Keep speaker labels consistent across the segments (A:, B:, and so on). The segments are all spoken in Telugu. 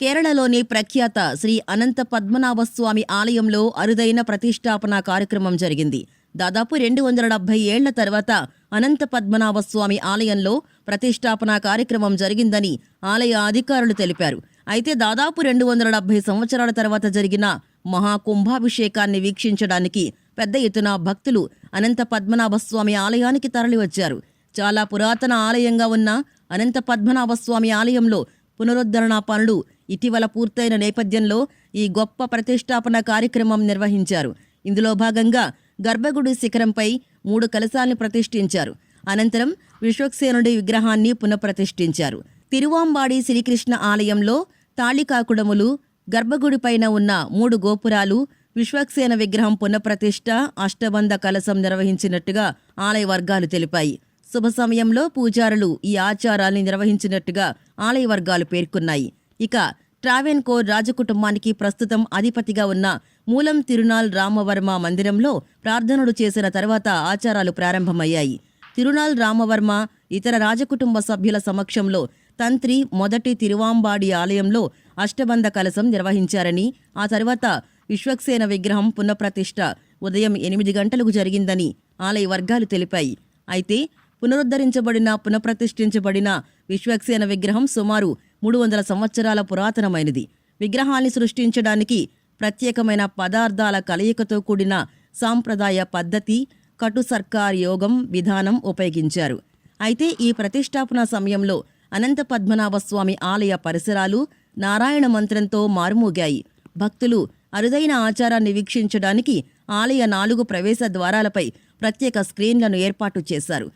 A: కేరళలోని ప్రఖ్యాత శ్రీ అనంత పద్మనాభస్వామి ఆలయంలో అరుదైన ప్రతిష్టాపన కార్యక్రమం జరిగింది. దాదాపు రెండు వందల డెబ్బై ఏళ్ళ తర్వాత అనంత పద్మనాభస్వామి ఆలయంలో ప్రతిష్టాపన కార్యక్రమం జరిగిందని ఆలయ అధికారులు తెలిపారు. అయితే దాదాపు రెండు వందల డెబ్బై సంవత్సరాల తర్వాత జరిగిన మహాకుంభాభిషేకాన్ని వీక్షించడానికి పెద్ద ఎత్తున భక్తులు అనంత పద్మనాభస్వామి ఆలయానికి తరలివచ్చారు. చాలా పురాతన ఆలయంగా ఉన్న అనంత పద్మనాభస్వామి ఆలయంలో పునరుద్ధరణ పనులు ఇటీవల పూర్తయిన నేపథ్యంలో ఈ గొప్ప ప్రతిష్టాపన కార్యక్రమం నిర్వహించారు. ఇందులో భాగంగా గర్భగుడి శిఖరంపై మూడు కలశాలను ప్రతిష్ఠించారు. అనంతరం విశ్వక్సేనుడి విగ్రహాన్ని పునఃప్రతిష్ఠించారు. తిరువాంబాడి శ్రీకృష్ణ ఆలయంలో తాళికాకుడములు గర్భగుడిపైన ఉన్న మూడు గోపురాలు విశ్వక్సేన విగ్రహం పునఃప్రతిష్ఠ అష్టబంధ కలశం నిర్వహించినట్టుగా ఆలయ వర్గాలు తెలిపాయి. శుభ సమయంలో పూజారులు ఈ ఆచారాల్ని నిర్వహించినట్టుగా ఆలయ వర్గాలు పేర్కొన్నాయి. ఇక ట్రావెన్కోర్ రాజకుటుంబానికి ప్రస్తుతం అధిపతిగా ఉన్న మూలం తిరునాల్ రామవర్మ మందిరంలో ప్రార్థనలు చేసిన తర్వాత ఆచారాలు ప్రారంభమయ్యాయి. తిరునాల్ రామవర్మ ఇతర రాజకుటుంబ సభ్యుల సమక్షంలో తంత్రి మొదటి తిరువాంబాడి ఆలయంలో అష్టబంధ కలశం నిర్వహించారని ఆ తర్వాత విశ్వక్సేన విగ్రహం పునఃప్రతిష్ఠ ఉదయం ఎనిమిది గంటలకు జరిగిందని ఆలయ వర్గాలు తెలిపాయి. అయితే పునరుద్ధరించబడిన పునఃప్రతిష్ఠించబడిన విశ్వక్సేన విగ్రహం సుమారు మూడు వందల సంవత్సరాల పురాతనమైనది. విగ్రహాన్ని సృష్టించడానికి ప్రత్యేకమైన పదార్థాల కలయికతో కూడిన సాంప్రదాయ పద్ధతి కటు సర్కార్ యోగం విధానం ఉపయోగించారు. అయితే ఈ ప్రతిష్టాపన సమయంలో అనంత పద్మనాభస్వామి ఆలయ పరిసరాలు నారాయణ మంత్రంతో మారుమోగాయి. భక్తులు అరుదైన ఆచారాన్ని వీక్షించడానికి ఆలయ నాలుగు ప్రవేశ ద్వారాలపై ప్రత్యేక స్క్రీన్లను ఏర్పాటు చేశారు.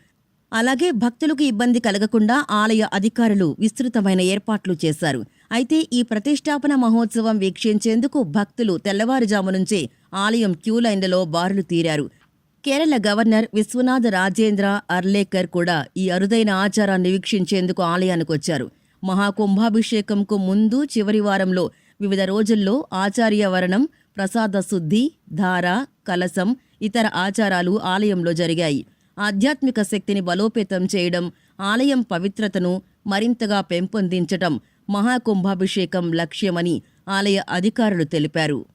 A: అలాగే భక్తులకు ఇబ్బంది కలగకుండా ఆలయ అధికారులు విస్తృతమైన ఏర్పాట్లు చేశారు. అయితే ఈ ప్రతిష్టాపన మహోత్సవం వీక్షించేందుకు భక్తులు తెల్లవారుజాము నుంచే ఆలయం క్యూ లైన్లలో బారులు తీరారు. కేరళ గవర్నర్ విశ్వనాథ రాజేంద్ర అర్లేకర్ కూడా ఈ అరుదైన ఆచారాన్ని వీక్షించేందుకు ఆలయానికి వచ్చారు. మహాకుంభాభిషేకంకు ముందు చివరి వారంలో వివిధ రోజుల్లో ఆచార్యవరణం ప్రసాద శుద్ధి ధార కలసం ఇతర ఆచారాలు ఆలయంలో జరిగాయి. ఆధ్యాత్మిక శక్తిని బలోపేతం చేయడం ఆలయం పవిత్రతను మరింతగా పెంపొందించటం మహాకుంభాభిషేకం లక్ష్యమని ఆలయ అధికారులు తెలిపారు.